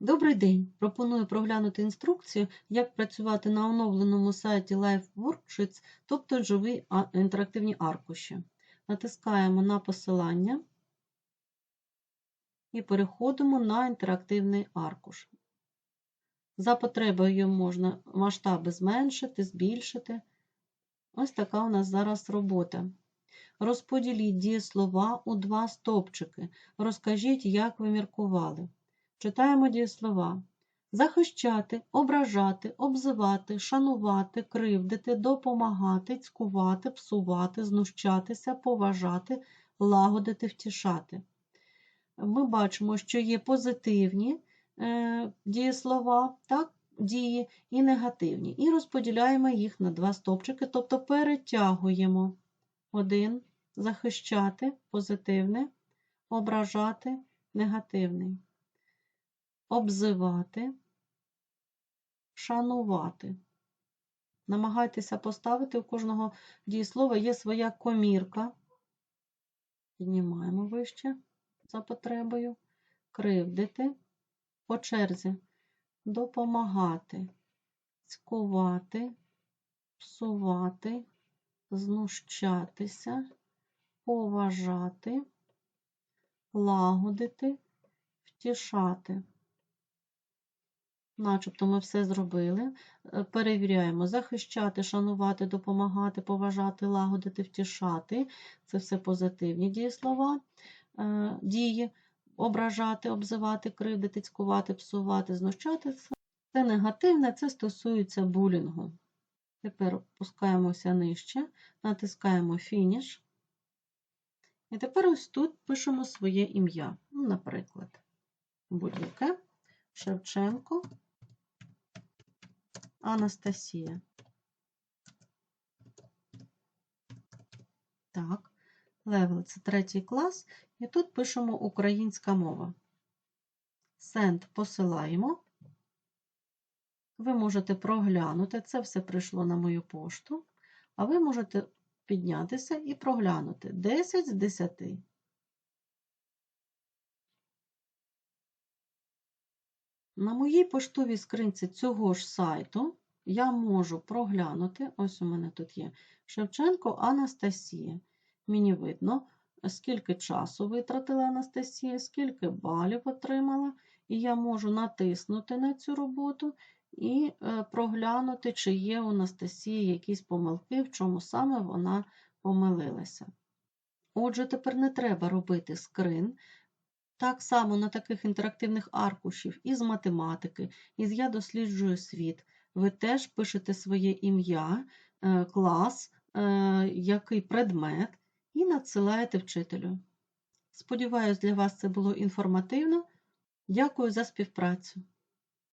Добрий день! Пропоную проглянути інструкцію, як працювати на оновленому сайті Live Worksheets, тобто живі інтерактивні аркуші. Натискаємо на посилання і переходимо на інтерактивний аркуш. За потребою можна масштаби зменшити, збільшити. Ось така у нас зараз робота. Розподіліть дієслова у два стовпчики. Розкажіть, як ви міркували. Читаємо дієслова. Захищати, ображати, обзивати, шанувати, кривдити, допомагати, цькувати, псувати, знущатися, поважати, лагодити, втішати. Ми бачимо, що є позитивні е, дієслова, так, дії і негативні. І розподіляємо їх на два стовпчики, тобто перетягуємо один захищати позитивне, ображати негативний обзивати, шанувати. Намагайтеся поставити у кожного дієслова є своя комірка. Піднімаємо вище за потребою, кривдити, по черзі, допомагати, цькувати, псувати, знущатися, поважати, лагодити, втішати. Начебто ми все зробили. Е, Перевіряємо захищати, шанувати, допомагати, поважати, лагодити, втішати. Це все позитивні дієслова, Е, дії, ображати, обзивати, кривдити, цькувати, псувати, знущатися. Це негативне, це стосується булінгу. Тепер опускаємося нижче, натискаємо фініш. І тепер ось тут пишемо своє ім'я. Ну, Наприклад, будь-яке Шевченко. Анастасія. Так, левел це третій клас. І тут пишемо українська мова. Send посилаємо. Ви можете проглянути, це все прийшло на мою пошту, а ви можете піднятися і проглянути 10 з 10. На моїй поштовій скринці цього ж сайту я можу проглянути, ось у мене тут є Шевченко Анастасія. Мені видно, скільки часу витратила Анастасія, скільки балів отримала, і я можу натиснути на цю роботу і е, проглянути, чи є у Анастасії якісь помилки, в чому саме вона помилилася. Отже, тепер не треба робити скрин. Так само на таких інтерактивних аркушів із математики, із Я досліджую світ. Ви теж пишете своє ім'я, е, клас, е, який предмет, і надсилаєте вчителю. Сподіваюсь, для вас це було інформативно. Дякую за співпрацю.